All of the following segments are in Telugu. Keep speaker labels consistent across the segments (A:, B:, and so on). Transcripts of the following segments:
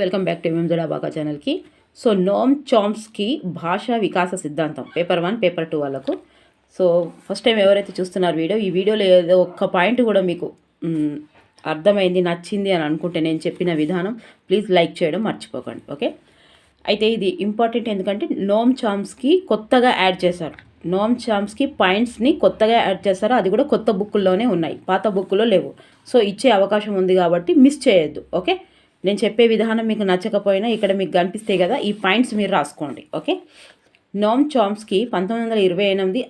A: వెల్కమ్ బ్యాక్ టు ఎంఎంజడా బాగా ఛానల్కి. సో నోమ్ చామ్స్కి భాషా వికాస సిద్ధాంతం పేపర్ వన్ పేపర్ టూ వాళ్ళకు. సో ఫస్ట్ టైం ఎవరైతే చూస్తున్నారు వీడియో ఈ వీడియోలో ఏదో ఒక్క పాయింట్ కూడా మీకు అర్థమైంది నచ్చింది అని అనుకుంటే నేను చెప్పిన విధానం ప్లీజ్ లైక్ చేయడం మర్చిపోకండి. ఓకే? అయితే ఇది ఇంపార్టెంట్ ఎందుకంటే నోమ్ చామ్స్కి కొత్తగా యాడ్ చేశారు. నోమ్ చామ్స్కి పాయింట్స్ని కొత్తగా యాడ్ చేశారు. అది కూడా కొత్త బుక్కుల్లోనే ఉన్నాయి. పాత బుక్కులో లేవు. సో ఇచ్చే అవకాశం ఉంది కాబట్టి మిస్ చేయొద్దు. ఓకే? నేను చెప్పే విధానం మీకు నచ్చకపోయినా ఇక్కడ మీకు కనిపిస్తాయి కదా ఈ పాయింట్స్ మీరు రాసుకోండి ఓకే? నోమ్ చామ్స్కి పంతొమ్మిది వందల ఇరవై ఎనిమిది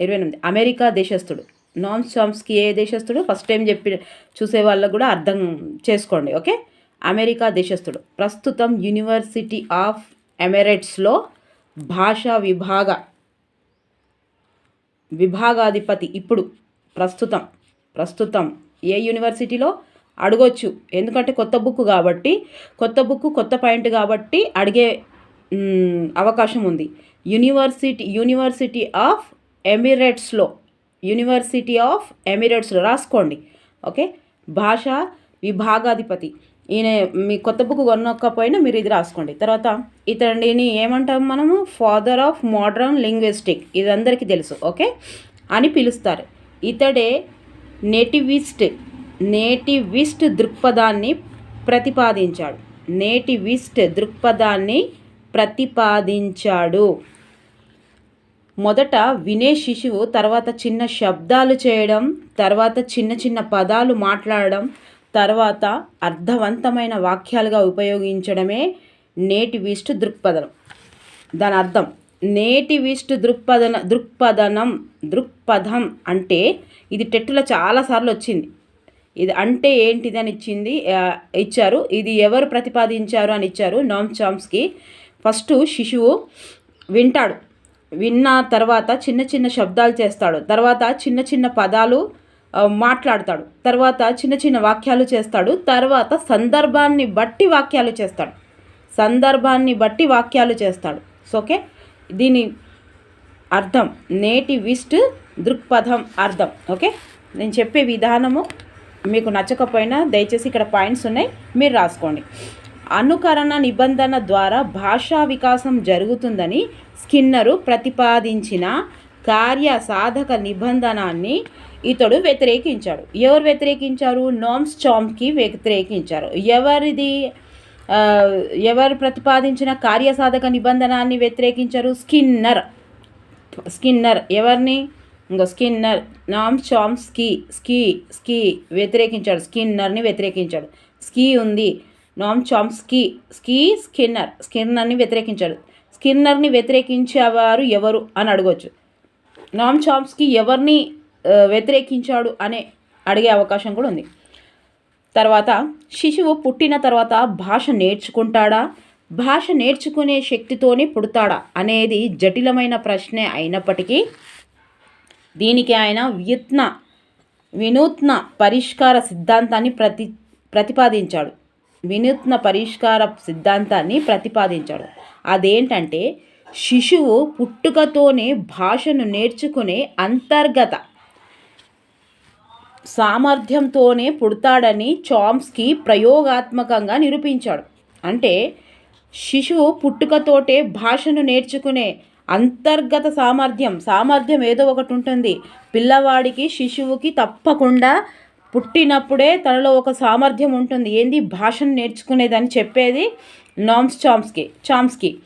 A: ఇరవై ఎనిమిది అమెరికా దేశస్థుడు. నోమ్ చామ్స్కి ఏ దేశస్థుడు? ఫస్ట్ టైం చెప్పి చూసే వాళ్ళకు కూడా అర్థం చేసుకోండి ఓకే? అమెరికా దేశస్థుడు. ప్రస్తుతం యూనివర్సిటీ ఆఫ్ ఎమిరేట్స్లో భాషా విభాగ విభాగాధిపతి ఇప్పుడు ప్రస్తుతం ప్రస్తుతం ఏ యూనివర్సిటీలో? అడగొచ్చు. ఎందుకంటే కొత్త బుక్ కాబట్టి కొత్త బుక్ కొత్త పాయింట్ కాబట్టి అడిగే అవకాశం ఉంది. యూనివర్సిటీ యూనివర్సిటీ ఆఫ్ ఎమిరేట్స్లో యూనివర్సిటీ ఆఫ్ ఎమిరేట్స్లో రాసుకోండి. ఓకే? భాష విభాగాధిపతి. ఈయన మీ కొత్త బుక్ కొనకపోయినా మీరు ఇది రాసుకోండి. తర్వాత ఇతడిని ఏమంటాం మనము? Father of modern linguistic. ఇది అందరికీ తెలుసు. ఓకే? అని పిలుస్తారు. ఇతడే నేటివిస్ట్. నేటివిస్ట్ దృక్పథాన్ని ప్రతిపాదించాడు. నేటివిస్ట్ దృక్పథాన్ని ప్రతిపాదించాడు. మొదట వినే శిశువు తర్వాత చిన్న శబ్దాలు చేయడం తర్వాత చిన్న చిన్న పదాలు మాట్లాడడం తర్వాత అర్థవంతమైన వాక్యాలుగా ఉపయోగించడమే నేటివిస్ట్ దృక్పథం దాని అర్థం నేటివిస్ట్ దృక్పథన దృక్పథనం దృక్పథం అంటే ఇది టెట్టులో చాలాసార్లు వచ్చింది. ఇది అంటే ఏంటిది అని ఇచ్చింది ఇచ్చారు. ఇది ఎవరు ప్రతిపాదించారు అని ఇచ్చారు నామ్ చామ్స్కి. ఫస్ట్ శిశువు వింటాడు. విన్న తర్వాత చిన్న చిన్న శబ్దాలు చేస్తాడు. తర్వాత చిన్న చిన్న పదాలు మాట్లాడతాడు. తర్వాత చిన్న చిన్న వాక్యాలు చేస్తాడు. తర్వాత సందర్భాన్ని బట్టి వాక్యాలు చేస్తాడు. సందర్భాన్ని బట్టి వాక్యాలు చేస్తాడు. ఓకే? దీని అర్థం నేటివిస్ట్ దృక్పథం అర్థం. ఓకే? నేను చెప్పే విధానము మీకు నచ్చకపోయినా దయచేసి ఇక్కడ పాయింట్స్ ఉన్నాయి మీరు రాసుకోండి. అనుకరణ నిబంధన ద్వారా భాషా వికాసం జరుగుతుందని స్కిన్నరు ప్రతిపాదించిన కార్య సాధక నిబంధనాన్ని ఇతడు వ్యతిరేకించాడు. ఎవరు వ్యతిరేకించారు? నోమ్స్ చామ్కి వ్యతిరేకించారు. ఎవరిది ఎవరు ప్రతిపాదించిన కార్యసాధక నిబంధనాన్ని వ్యతిరేకించారు? స్కిన్నర్. స్కిన్నర్. ఎవరిని? ఇంకా స్కిన్నర్ నామ్ చామ్ స్కీ స్కీ స్కీ వ్యతిరేకించాడు. స్కిన్నర్ని వ్యతిరేకించాడు. స్కీ ఉంది. నామ్ చామ్ స్కీ స్కీ స్కిన్నర్ స్కిన్నర్ని వ్యతిరేకించాడు. స్కిన్నర్ని వ్యతిరేకించేవారు ఎవరు అని అడగవచ్చు నామ్ చామ్స్కి ఎవరిని వ్యతిరేకించాడు అనే అడిగే అవకాశం కూడా ఉంది. తర్వాత శిశువు పుట్టిన తర్వాత భాష నేర్చుకుంటాడా? భాష నేర్చుకునే శక్తితోనే పుడతాడా? అనేది జటిలమైన ప్రశ్నే అయినప్పటికీ దీనికి ఆయన వియత్న వినూత్న పరిష్కార సిద్ధాంతాన్ని ప్రతి ప్రతిపాదించాడు. వినూత్న పరిష్కార సిద్ధాంతాన్ని ప్రతిపాదించాడు. అదేంటంటే శిశువు పుట్టుకతోనే భాషను నేర్చుకునే అంతర్గత సామర్థ్యంతోనే పుడతాడని చామ్స్కి ప్రయోగాత్మకంగా నిరూపించాడు. అంటే శిశువు పుట్టుకతోటే భాషను నేర్చుకునే అంతర్గత సామర్థ్యం. సామర్థ్యం ఏదో ఒకటి ఉంటుంది. పిల్లవాడికి శిశువుకి తప్పకుండా పుట్టినప్పుడే తనలో ఒక సామర్థ్యం ఉంటుంది. ఏంది? భాషను నేర్చుకునేదని చెప్పేది నామ్స్ చామ్స్కి. చామ్స్కి.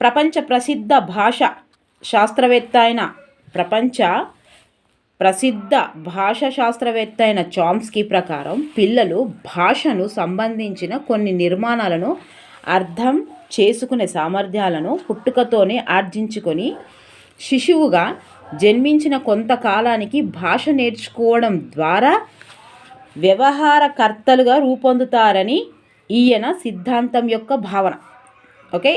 A: ప్రపంచ ప్రసిద్ధ భాష శాస్త్రవేత్త అయిన ప్రపంచ ప్రసిద్ధ భాషా శాస్త్రవేత్త అయిన చామ్స్కీ ప్రకారం పిల్లలు భాషను సంబంధించిన కొన్ని నిర్మాణాలను అర్థం చేసుకునే సామర్థ్యాలను పుట్టుకతోనే ఆర్జించుకొని శిశువుగా జన్మించిన కొంతకాలానికి భాష నేర్చుకోవడం ద్వారా వ్యవహారకర్తలుగా రూపొందుతారని ఈయన సిద్ధాంతం యొక్క భావన. ఓకే?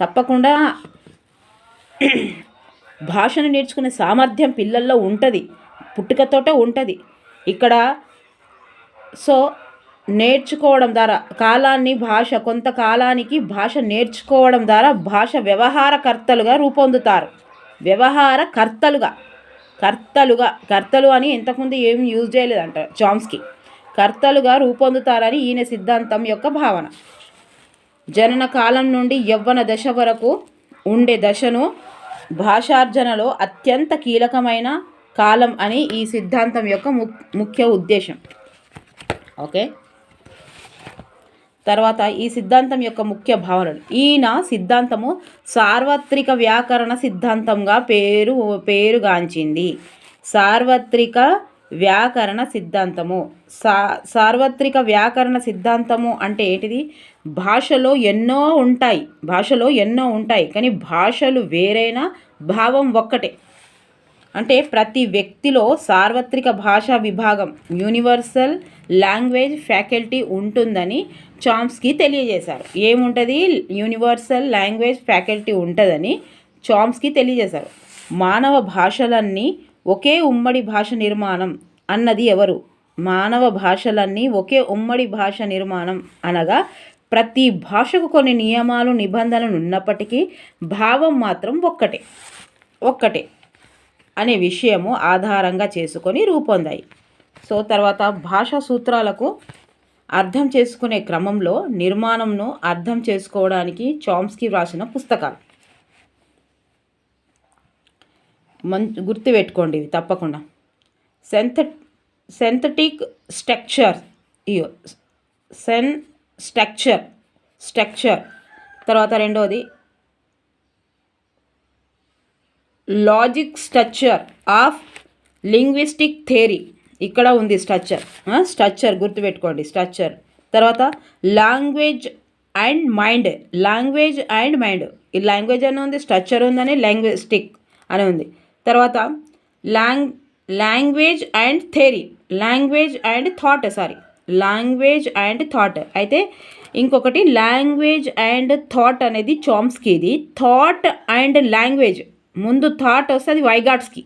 A: తప్పకుండా భాషను నేర్చుకునే సామర్థ్యం పిల్లల్లో ఉంటుంది. పుట్టుకతోటే ఉంటుంది. ఇక్కడ సో నేర్చుకోవడం ద్వారా కాలాన్ని భాష కొంతకాలానికి భాష నేర్చుకోవడం ద్వారా భాష వ్యవహారకర్తలుగా రూపొందుతారు. వ్యవహారకర్తలుగా. కర్తలుగా. కర్తలు అని ఇంతకుముందు ఏం యూజ్ చేయలేదంట చామ్స్కి. కర్తలుగా రూపొందుతారని ఈయన సిద్ధాంతం యొక్క భావన. జనన కాలం నుండి యవ్వన దశ వరకు ఉండే దశను భాషార్జనలో అత్యంత కీలకమైన కాలం అని ఈ సిద్ధాంతం యొక్క ముఖ్య ఉద్దేశం. ఓకే? తర్వాత ఈ సిద్ధాంతం యొక్క ముఖ్య భావనలు. ఈయన సిద్ధాంతము సార్వత్రిక వ్యాకరణ సిద్ధాంతంగా పేరు పేరుగాంచింది. సార్వత్రిక వ్యాకరణ సిద్ధాంతము. సా సార్వత్రిక వ్యాకరణ సిద్ధాంతము అంటే ఏంటిది? భాషలో ఎన్నో ఉంటాయి. భాషలో ఎన్నో ఉంటాయి. కానీ భాషలు వేరైనా భావం ఒక్కటే. అంటే ప్రతి వ్యక్తిలో సార్వత్రిక భాషా విభాగం యూనివర్సల్ లాంగ్వేజ్ ఫ్యాకల్టీ ఉంటుందని చామ్స్కి తెలియజేశారు. ఏముంటుంది? యూనివర్సల్ లాంగ్వేజ్ ఫ్యాకల్టీ ఉంటుందని చామ్స్కి తెలియజేశారు. మానవ భాషలన్నీ ఒకే ఉమ్మడి భాష నిర్మాణం అన్నది ఎవరు? మానవ భాషలన్నీ ఒకే ఉమ్మడి భాష నిర్మాణం అనగా ప్రతి భాషకు కొన్ని నియమాలు నిబంధనలు ఉన్నప్పటికీ భావం మాత్రం ఒక్కటే. ఒక్కటే. అనే విషయము ఆధారంగా చేసుకొని రూపొందాయి. సో తర్వాత భాషా సూత్రాలకు అర్థం చేసుకునే క్రమంలో నిర్మాణంను అర్థం చేసుకోవడానికి చామ్స్కి వ్రాసిన పుస్తకాలు. మం గుర్తుపెట్టుకోండి ఇవి తప్పకుండా. సెంథ సెంథటిక్ స్ట్రక్చర్ ఇయో సెన్ స్ట్రక్చర్ స్ట్రక్చర్. తర్వాత రెండవది logic structure of linguistic theory. ఇక్కడ ఉంది స్ట్రక్చర్. స్ట్రక్చర్ గుర్తుపెట్టుకోండి స్ట్రక్చర్. తర్వాత language and mind. Language and mind. ఈ లాంగ్వేజ్ అని ఉంది స్ట్రక్చర్ ఉందని లాంగ్వేజ్టిక్ అని ఉంది. తర్వాత long language and theory language and thought sorry. Language and thought. అయితే ఇంకొకటి లాంగ్వేజ్ అండ్ థాట్ అనేది చామ్స్కీది థాట్ అండ్ లాంగ్వేజ్. ముందు థాట్ వస్తే అది వైగాట్స్కి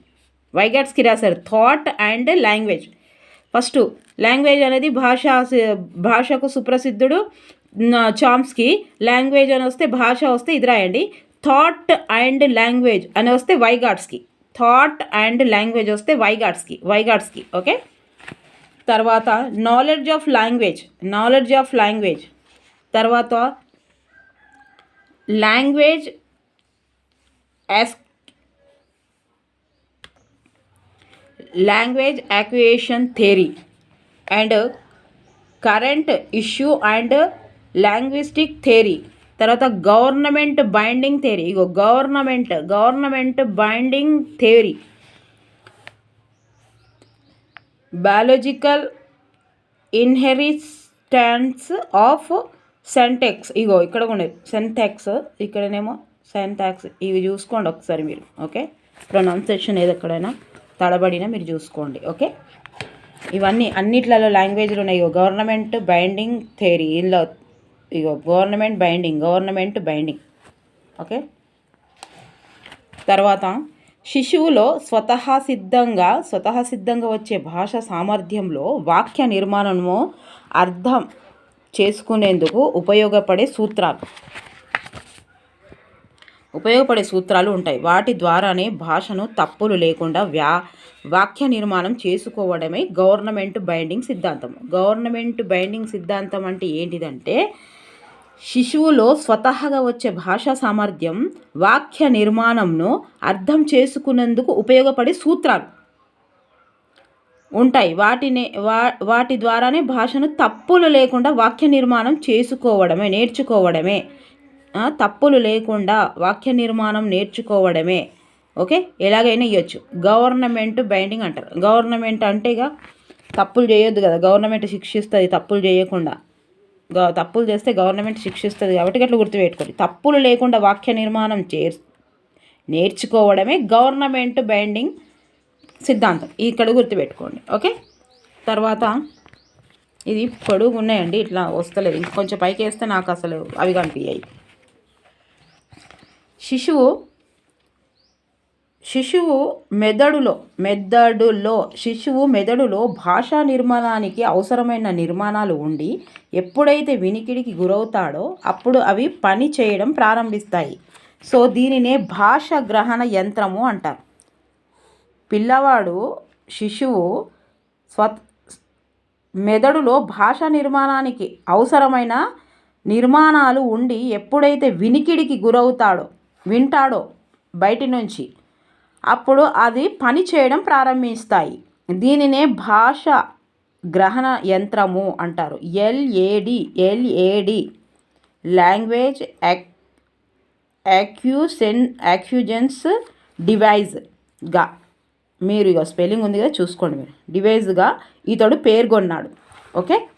A: వైగాట్స్కి రాశారు thought and language first language అనేది భాష భాషకు సుప్రసిద్ధుడు చామ్స్కి లాంగ్వేజ్ అని వస్తే భాష వస్తే ఇది రాయండి. థాట్ అండ్ లాంగ్వేజ్ అని వస్తే వైగాట్స్కి థాట్ అండ్ లాంగ్వేజ్ వస్తే వైగాట్స్కి వైగాట్స్కి ఓకే? తర్వాత knowledge of language knowledge of language తర్వాత language as language acquisition theory and current issue and linguistic theory. తర్వాత government binding theory. Ego government government binding theory. Biological inheritance of syntax ego ఇక్కడ ఉన్నాయి. సెంటెక్స్ ఇక్కడనేమో సెంటాక్స్ ఇవి చూసుకోండి ఒకసారి మీరు. ఓకే ప్రొనౌన్సేషన్ ఏది ఎక్కడైనా. తడబడినా మీరు చూసుకోండి ఓకే? ఇవన్నీ అన్నిట్లలో లాంగ్వేజ్లు ఉన్నాయి. గవర్నమెంట్ బైండింగ్ థేరీ ఇందులో ego government binding government binding okay? తర్వాత శిశువులో స్వతహా సిద్ధంగా స్వతహా సిద్ధంగా వచ్చే భాష సామర్థ్యంలో వాక్య నిర్మాణము అర్థం చేసుకునేందుకు ఉపయోగపడే సూత్రాలు. ఉపయోగపడే సూత్రాలు ఉంటాయి. వాటి ద్వారానే భాషను తప్పులు లేకుండా వ్యా వాక్య నిర్మాణం చేసుకోవడమే గవర్నమెంట్ బైండింగ్ సిద్ధాంతం. గవర్నమెంట్ బైండింగ్ సిద్ధాంతం అంటే ఏంటిదంటే శిశువులో స్వతహాగా వచ్చే భాషా సామర్థ్యం వాక్య నిర్మాణంను అర్థం చేసుకునేందుకు ఉపయోగపడే సూత్రాలు ఉంటాయి. వాటిని వా వాటి ద్వారానే భాషను తప్పులు లేకుండా వాక్య నిర్మాణం చేసుకోవడమే నేర్చుకోవడమే. తప్పులు లేకుండా వాక్య నిర్మాణం నేర్చుకోవడమే. ఓకే? ఎలాగైనా ఇవ్వచ్చు గవర్నమెంట్ బైండింగ్ అంటారు. గవర్నమెంట్ అంటే ఇక తప్పులు చేయొద్దు కదా. గవర్నమెంట్ శిక్షిస్తుంది తప్పులు చేయకుండా. తప్పులు చేస్తే గవర్నమెంట్ శిక్షిస్తుంది కాబట్టి అట్లా గుర్తుపెట్టుకోండి. తప్పులు లేకుండా వాక్య నిర్మాణం చే నేర్చుకోవడమే గవర్నమెంట్ బైండింగ్ సిద్ధాంతం. ఇక్కడ గుర్తుపెట్టుకోండి. ఓకే? తర్వాత ఇది పొడుగు ఉన్నాయండి. ఇట్లా వస్తలేదు. ఇంకొంచెం పైకి వేస్తే నాకు అసలు అవి కనిపించాయి శిశువు శిశువు మెదడులో మెదడులో శిశువు మెదడులో భాషా నిర్మాణానికి అవసరమైన నిర్మాణాలు ఉండి ఎప్పుడైతే వినికిడికి గురవుతాడో అప్పుడు అవి పని చేయడం ప్రారంభిస్తాయి. సో దీనినే భాష గ్రహణ యంత్రము అంటారు. పిల్లవాడు శిశువు స్వ మెదడులో భాష నిర్మాణానికి అవసరమైన నిర్మాణాలు ఉండి ఎప్పుడైతే వినికిడికి గురవుతాడో వింటాడో బయటి నుంచి. అప్పుడు అది పని చేయడం ప్రారంభిస్తాయి. దీనినే భాష గ్రహణ యంత్రము అంటారు. ఎల్ఏడి ఎల్ఏడి లాంగ్వేజ్ యాక్ యాక్యూసెన్ యాక్యూజెన్స్ డివైజ్గా మీరు ఇక స్పెల్లింగ్ ఉంది కదా చూసుకోండి మీరు. డివైజ్గా ఇతడు పేర్కొన్నాడు. ఓకే?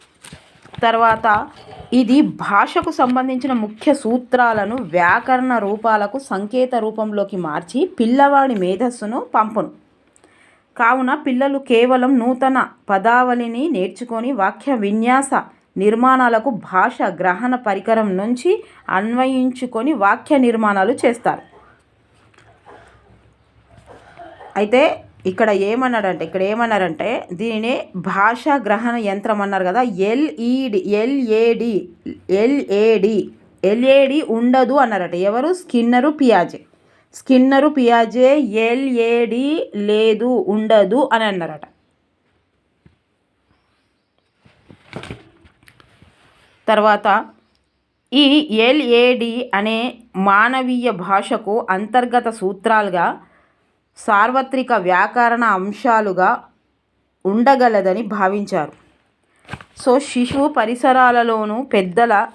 A: తర్వాత ఇది భాషకు సంబంధించిన ముఖ్య సూత్రాలను వ్యాకరణ రూపాలకు సంకేత రూపంలోకి మార్చి పిల్లవాడి మేధస్సును పంపును. కావున పిల్లలు కేవలం నూతన పదావళిని నేర్చుకొని వాక్య విన్యాస నిర్మాణాలకు భాష గ్రహణ పరికరం నుంచి అన్వయించుకొని వాక్య నిర్మాణాలు చేస్తారు. అయితే ఇక్కడ ఏమన్నాడంటే ఇక్కడ ఏమన్నారంటే దీనిని భాషా గ్రహణ యంత్రం అన్నారు కదా ఎల్ఈడి ఎల్ఏడి ఎల్ఏడి ఎల్ఏడి ఉండదు అన్నారట. ఎవరు? స్కిన్నరు పియాజే. స్కిన్నరు పియాజే ఎల్ఏడి లేదు ఉండదు అని అన్నారట. తర్వాత ఈ ఎల్ఏడి అనే మానవీయ భాషకు అంతర్గత సూత్రాలుగా సార్వత్రిక వ్యాకరణ అంశాలుగా ఉండగలదని భావించారు. సో శిశువు పరిసరాలలోనూ పెద్దల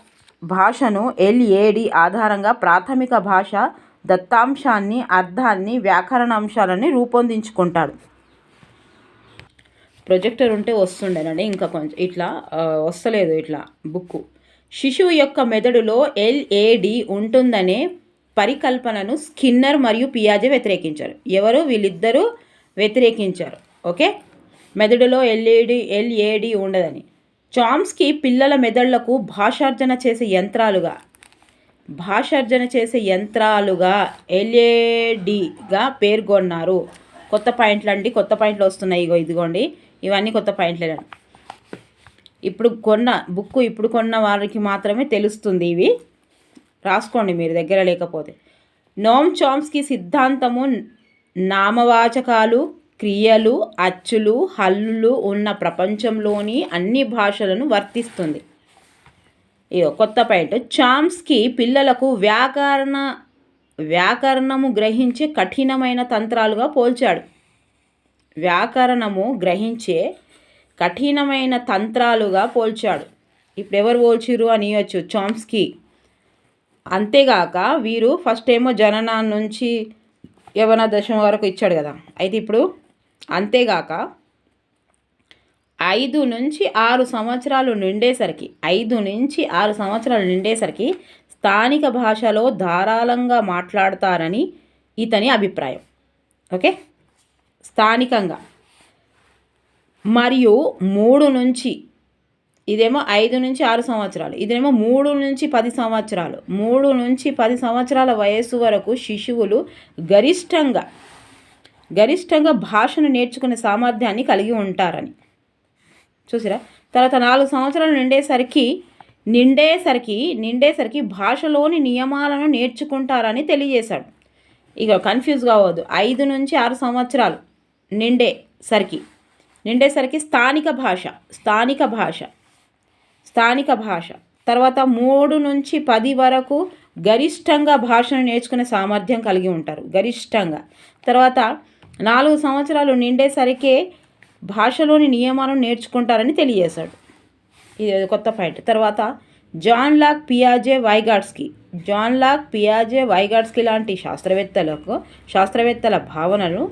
A: భాషను ఎల్ఏడి ఆధారంగా ప్రాథమిక భాష దత్తాంశాన్ని అర్థాన్ని వ్యాకరణ అంశాలని రూపొందించుకుంటాడు. ప్రొజెక్టర్ ఉంటే వస్తుండేనండి. ఇంకా కొంచెం ఇట్లా వస్తలేదు ఇట్లా బుక్ శిశువు యొక్క మెదడులో ఎల్ఏడి ఉంటుందనే పరికల్పనను స్కిన్నర్ మరియు పియాజే వ్యతిరేకించారు. ఎవరు? వీళ్ళిద్దరూ వ్యతిరేకించారు. ఓకే? మెదడులో ఎల్ఏడి ఎల్ఏడి ఉండదని. చామ్స్కి పిల్లల మెదళ్ళకు భాషార్జన చేసే యంత్రాలుగా భాషార్జన చేసే యంత్రాలుగా ఎల్ఏడిగా పేర్కొన్నారు. కొత్త పాయింట్లు అండి కొత్త పాయింట్లు వస్తున్నాయి. ఇగో ఇదిగోండి ఇవన్నీ కొత్త పాయింట్లేనండి ఇప్పుడు కొన్న బుక్ ఇప్పుడు కొన్న వారికి మాత్రమే తెలుస్తుంది ఇవి. రాసుకోండి మీరు దగ్గర లేకపోతే. నోమ్ చామ్స్కి సిద్ధాంతము నామవాచకాలు క్రియలు అచ్చులు హల్లులు ఉన్న ప్రపంచంలోని అన్ని భాషలను వర్తిస్తుంది. ఇయో కొత్త పాయింట్. చామ్స్కి పిల్లలకు వ్యాకరణ వ్యాకరణము గ్రహించే కఠినమైన తంత్రాలుగా పోల్చాడు. వ్యాకరణము గ్రహించే కఠినమైన తంత్రాలుగా పోల్చాడు. ఇప్పుడు ఎవరు పోల్చిరు అని ఇవ్వచ్చు చామ్స్కి అంతేగాక వీరు ఫస్ట్ ఏమో జననా నుంచి యవన దశం వరకు ఇచ్చాడు కదా. అయితే ఇప్పుడు అంతేగాక ఐదు నుంచి ఆరు సంవత్సరాలు నిండేసరికి ఐదు నుంచి ఆరు సంవత్సరాలు నిండేసరికి స్థానిక భాషలో ధారాళంగా మాట్లాడతారని ఇతని అభిప్రాయం. ఓకే? స్థానికంగా. మరియు మూడు నుంచి ఇదేమో ఐదు నుంచి ఆరు సంవత్సరాలు. ఇదేమో మూడు నుంచి పది సంవత్సరాలు. మూడు నుంచి పది సంవత్సరాల వయస్సు వరకు శిశువులు గరిష్టంగా గరిష్టంగా భాషను నేర్చుకునే సామర్థ్యాన్ని కలిగి ఉంటారని. చూసిరా? తర్వాత నాలుగు సంవత్సరాలు నిండేసరికి నిండేసరికి నిండేసరికి భాషలోని నియమాలను నేర్చుకుంటారని తెలియజేశాడు. ఇక కన్ఫ్యూజ్ కావద్దు. ఐదు నుంచి ఆరు సంవత్సరాలు నిండేసరికి. నిండేసరికి స్థానిక భాష స్థానిక భాష. స్థానిక భాష. తర్వాత మూడు నుంచి పది వరకు గరిష్టంగా భాషను నేర్చుకునే సామర్థ్యం కలిగి ఉంటారు. గరిష్టంగా. తర్వాత నాలుగు సంవత్సరాలు నిండేసరికే భాషలోని నియమాలను నేర్చుకుంటారని తెలియజేశాడు. ఇది కొత్త పాయింట్. తర్వాత జాన్ లాక్ పియాజే వైగాడ్స్కి. జాన్ లాక్ పియాజే వైగాడ్స్కి లాంటి శాస్త్రవేత్తలకు శాస్త్రవేత్తల భావనలు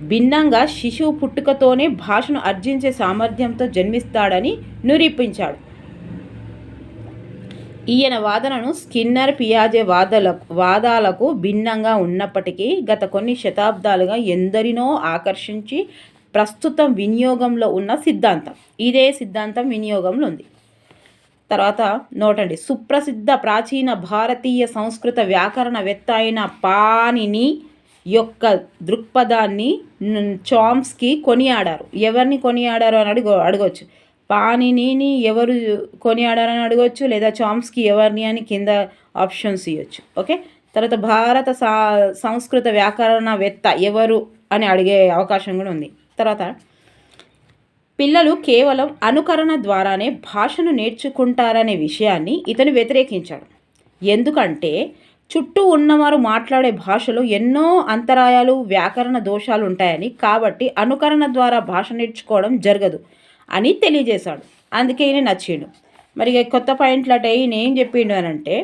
A: భిన్నంగా శిశువు పుట్టుకతోనే భాషను అర్జించే సామర్థ్యంతో జన్మిస్తాడని నిరూపించాడు. ఈయన వాదనను స్కిన్నర్ పియాజే వాదలకు వాదాలకు భిన్నంగా ఉన్నప్పటికీ గత కొన్ని శతాబ్దాలుగా ఎందరినో ఆకర్షించి ప్రస్తుతం వినియోగంలో ఉన్న సిద్ధాంతం. ఇదే సిద్ధాంతం వినియోగంలో ఉంది. తర్వాత నోటండి. సుప్రసిద్ధ ప్రాచీన భారతీయ సంస్కృత వ్యాకరణవేత్త అయిన పాణిని యొక్క దృక్పథాన్ని చామ్స్కి కొనియాడారు. ఎవరిని కొనియాడారు అని అడుగు అడగవచ్చు పాణినిని ఎవరు కొనియాడారని అడగవచ్చు లేదా చామ్స్కి ఎవరిని అని కింద ఆప్షన్స్ ఇవ్వచ్చు ఓకే? తర్వాత భారత సా సంస్కృత వ్యాకరణవేత్త ఎవరు అని అడిగే అవకాశం కూడా ఉంది. తర్వాత పిల్లలు కేవలం అనుకరణ ద్వారానే భాషను నేర్చుకుంటారనే విషయాన్ని ఇతను వ్యతిరేకించాడు. ఎందుకంటే చుట్టూ ఉన్నవారు మాట్లాడే భాషలో ఎన్నో అంతరాయాలు వ్యాకరణ దోషాలు ఉంటాయని కాబట్టి అనుకరణ ద్వారా భాష నేర్చుకోవడం జరగదు అని తెలియజేశాడు. అందుకే ఈయన నచ్చిండు. మరి కొత్త పాయింట్లు అంటే ఈయన ఏం చెప్పిండు అని అంటే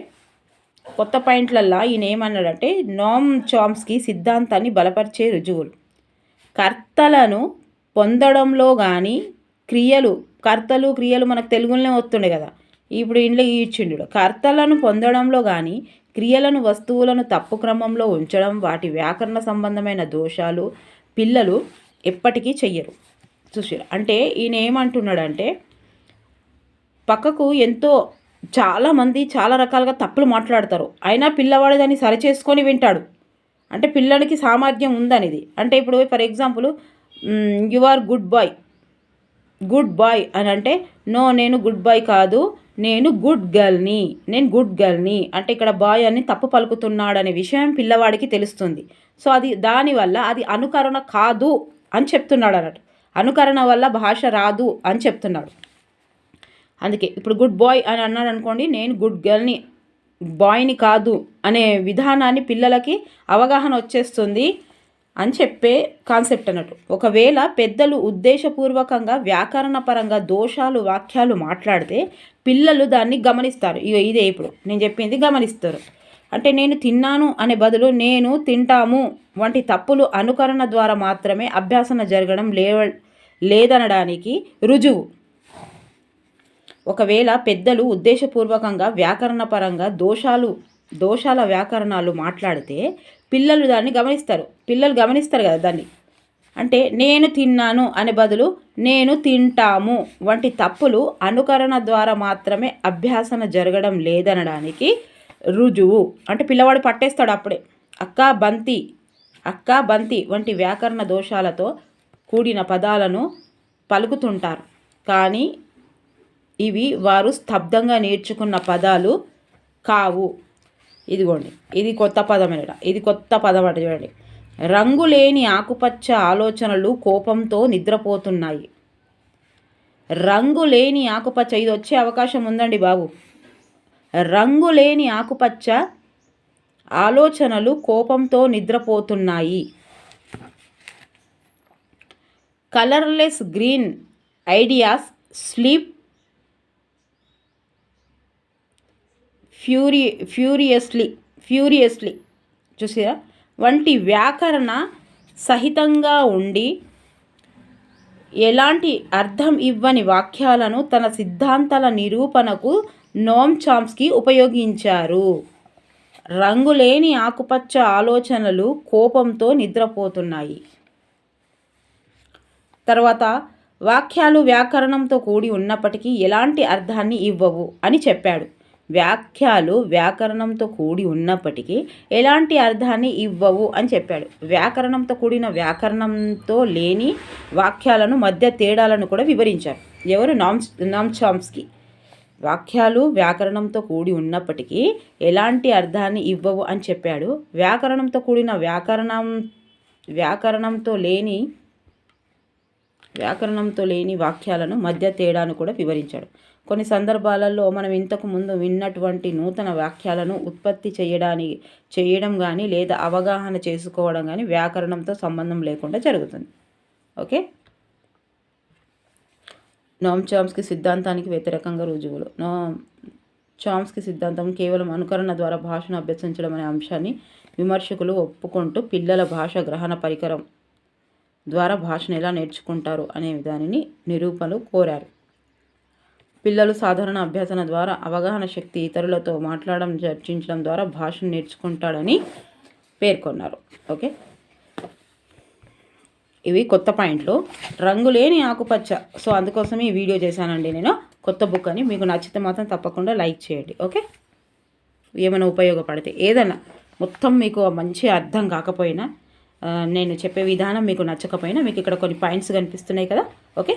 A: కొత్త పాయింట్లల్లా ఈయన ఏమన్నాడంటే నోమ్ చామ్స్కి సిద్ధాంతాన్ని బలపరిచే రుజువులు. కర్తలను పొందడంలో కానీ క్రియలు కర్తలు క్రియలు మనకు తెలుగులోనే వస్తుండే కదా. ఇప్పుడు ఇంట్లో ఇచ్చిండు కర్తలను పొందడంలో కానీ క్రియలను వస్తువులను తప్పు క్రమంలో ఉంచడం వాటి వ్యాకరణ సంబంధమైన దోషాలు పిల్లలు ఎప్పటికీ చెయ్యరు. సుశీల అంటే ఈయన ఏమంటున్నాడంటే పక్కకు ఎంతో చాలామంది చాలా రకాలుగా తప్పులు మాట్లాడతారు. అయినా పిల్లవాడు దాన్ని సరిచేసుకొని వింటాడు. అంటే పిల్లడికి సామర్థ్యం ఉందనేది. అంటే ఇప్పుడు for example you are good boy. Good boy అని అంటే నో నేను గుడ్ బాయ్ కాదు. నేను గుడ్ గర్ల్ని. నేను గుడ్ గర్ల్ని. అంటే ఇక్కడ బాయ్ అని తప్పు పలుకుతున్నాడు అనే విషయం పిల్లవాడికి తెలుస్తుంది. సో అది దానివల్ల అది అనుకరణ కాదు అని చెప్తున్నాడు అన్నట్టు అనుకరణ వల్ల భాష రాదు అని చెప్తున్నాడు. అందుకే ఇప్పుడు గుడ్ బాయ్ అని అన్నాడు అనుకోండి నేను గుడ్ గర్ల్ని బాయ్ని కాదు అనే విధానాన్ని పిల్లలకి అవగాహన వచ్చేస్తుంది. అని చెప్పే కాన్సెప్ట్ అన్నట్టు. ఒకవేళ పెద్దలు ఉద్దేశపూర్వకంగా వ్యాకరణపరంగా దోషాలు వాక్యాలు మాట్లాడితే పిల్లలు దాన్ని గమనిస్తారు. ఇగో ఇదే ఇప్పుడు. నేను చెప్పింది గమనిస్తారు. అంటే నేను తిన్నాను అనే బదులు నేను తింటాము వంటి తప్పులు అనుకరణ ద్వారా మాత్రమే అభ్యాసన జరగడం లేవ లేదనడానికి రుజువు. ఒకవేళ పెద్దలు ఉద్దేశపూర్వకంగా వ్యాకరణపరంగా దోషాలు దోషాల వ్యాకరణాలు మాట్లాడితే పిల్లలు దాన్ని గమనిస్తారు. పిల్లలు గమనిస్తారు కదా దాన్ని. అంటే నేను తిన్నాను అనే బదులు నేను తింటాము వంటి తప్పులు అనుకరణ ద్వారా మాత్రమే అభ్యాసన జరగడం లేదనడానికి రుజువు. అంటే పిల్లవాడు పట్టేస్తాడు అప్పుడే. అక్క బంతి అక్క బంతి వంటి వ్యాకరణ దోషాలతో కూడిన పదాలను పలుకుతుంటారు. కానీ ఇవి వారు స్తబ్దంగా నేర్చుకున్న పదాలు కావు. ఇదిగోండి. ఇది కొత్త పదమేనట ఇది కొత్త పదం అట చూడండి. రంగులేని ఆకుపచ్చ ఆలోచనలు కోపంతో నిద్రపోతున్నాయి. రంగులేని ఆకుపచ్చ ఇది వచ్చే అవకాశం ఉందండి బాబు. రంగులేని ఆకుపచ్చ ఆలోచనలు కోపంతో నిద్రపోతున్నాయి. Colourless green ideas sleep ఫ్యూరి furiously furiously చూసారా? వంటి వ్యాకరణ సహితంగా ఉండి ఎలాంటి అర్థం ఇవ్వని వాక్యాలను తన సిద్ధాంతాల నిరూపణకు నోమ్ చామ్స్కి ఉపయోగించారు. రంగులేని ఆకుపచ్చ ఆలోచనలు కోపంతో నిద్రపోతున్నాయి. తర్వాత వాక్యాలు వ్యాకరణంతో కూడి ఉన్నప్పటికీ ఎలాంటి అర్థాన్ని ఇవ్వవు అని చెప్పాడు. వ్యాఖ్యాలు వ్యాకరణంతో కూడి ఉన్నప్పటికీ ఎలాంటి అర్థాన్ని ఇవ్వవు అని చెప్పాడు. వ్యాకరణంతో కూడిన వ్యాకరణంతో లేని వాక్యాలను మధ్య తేడాలను కూడా వివరించారు. ఎవరు? నామ్స్ నామ్చామ్స్కి వాక్యాలు వ్యాకరణంతో కూడి ఉన్నప్పటికీ ఎలాంటి అర్థాన్ని ఇవ్వవు అని చెప్పాడు. వ్యాకరణంతో కూడిన వ్యాకరణం వ్యాకరణంతో లేని వ్యాకరణంతో లేని వాక్యాలను మధ్య తేడాను కూడా వివరించాడు. కొన్ని సందర్భాలలో మనం ఇంతకు ముందు విన్నటువంటి నూతన వాక్యాలను ఉత్పత్తి చేయడానికి చేయడం కానీ లేదా అవగాహన చేసుకోవడం కానీ వ్యాకరణంతో సంబంధం లేకుండా జరుగుతుంది. ఓకే? నోమ్ చామ్స్కి సిద్ధాంతానికి వ్యతిరేకంగా రుజువులు. నోమ్ చామ్స్కి సిద్ధాంతం కేవలం అనుకరణ ద్వారా భాషను అభ్యసించడం అనే అంశాన్ని విమర్శకులు ఒప్పుకుంటూ పిల్లల భాష గ్రహణ పరికరం ద్వారా భాషను ఎలా నేర్చుకుంటారు అనే దానిని నిరూపణలు కోరారు. పిల్లలు సాధారణ అభ్యసన ద్వారా అవగాహన శక్తి ఇతరులతో మాట్లాడడం చర్చించడం ద్వారా భాషను నేర్చుకుంటాడని పేర్కొన్నారు. ఓకే? ఇవి కొత్త పాయింట్లు. రంగులేని ఆకుపచ్చ. సో అందుకోసం ఈ వీడియో చేశానండి నేను. కొత్త బుక్ అని. మీకు నచ్చితే మాత్రం తప్పకుండా లైక్ చేయండి. ఓకే? ఏమైనా ఉపయోగపడితే ఏదైనా. మొత్తం మీకు మంచి అర్థం కాకపోయినా నేను చెప్పే విధానం మీకు నచ్చకపోయినా మీకు ఇక్కడ కొన్ని పాయింట్స్ కనిపిస్తున్నాయి కదా. Okay?